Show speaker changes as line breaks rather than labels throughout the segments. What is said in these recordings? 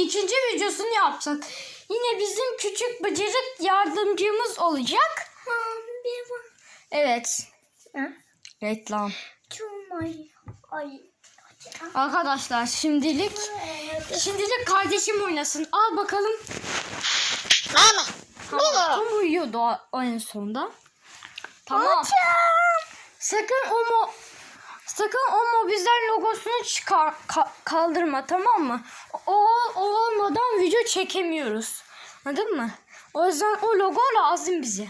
ikinci videosunu yapacağız. Yine bizim küçük bıcırık yardımcımız olacak.
Bir var.
Evet.
Ha?
Reklam.
Çumay. Ay.
Arkadaşlar şimdilik şimdilik kardeşim oynasın. Al bakalım.
Mama.
Tamam. Tom uyuyordu en sonunda. Tamam. Sakın o mo Sakın o mobizler logosunu çıkar ka- kaldırma tamam mı? O, o olmadan video çekemiyoruz. Anladın mı? O yüzden o logo lazım bize.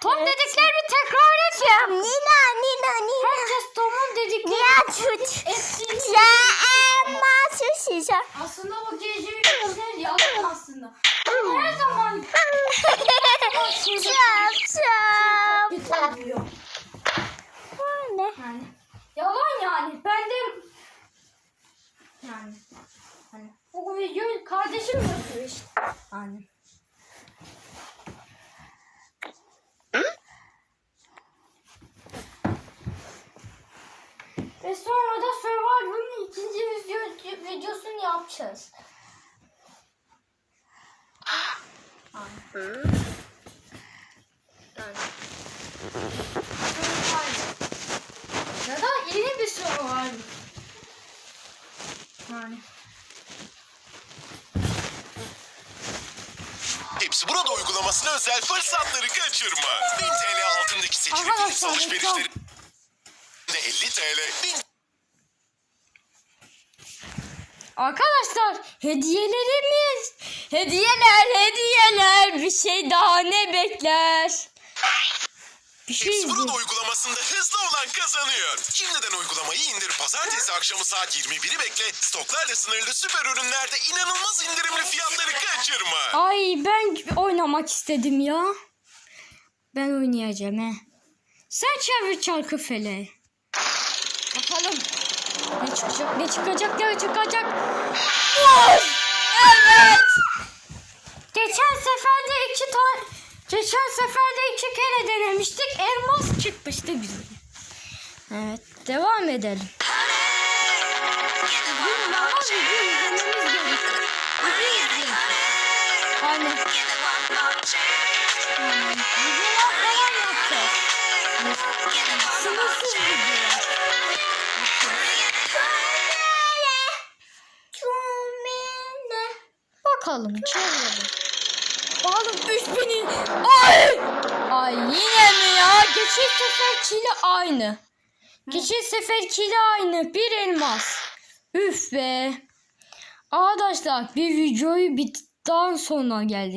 Tom dediklerimi tekrar et ya.
Nina, Nina, Nina.
Herkes Tom'un dedikleri
Ya tut. Ya Emma susacak.
Aslında o geleceği güzel yalan aslında. Ama her zaman
Çap çap. Ne?
Yani yalan yani. Ben de yani hani bu videoyu kardeşim yapıyor işte. Yani. Ve sonra da Survivor'ın ikinci video, videosunu yapacağız. Survivor. Ya da yeni bir soru var. Yani.
Hepsi burada uygulamasına özel fırsatları kaçırma. 1000 TL altındaki seçili filiz alışverişleri de 50 TL, 1000
Arkadaşlar hediyelerimiz. Hediyeler hediyeler. Bir şey daha ne bekler? Bir şey
Hepsi burada uygulamasında olan kazanıyor. Şimdiden uygulamayı indir. Pazartesi akşamı saat 21'i bekle. Stoklarla sınırlı süper ürünlerde inanılmaz indirimli fiyatları kaçırma.
Ay ben oynamak istedim ya. Ben oynayacağım he. Sen çevir çarkı feleği. Bakalım. Ne çıkacak ne çıkacak ne çıkacak. Muz! Evet. Geçen sefer de iki tane Geçen sefer de iki kere denemiştik. Elmas çıkmıştı bize. Evet devam edelim. Aynen. Sınırsız. Bakalım çevirelim. Bakalım 3000'i. Ay! Ay yine mi ya? Geçen seferkiyle aynı. Geçen seferkiyle aynı. Bir elmas. Üf be. Arkadaşlar bir videoyu bittikten sonra geldik.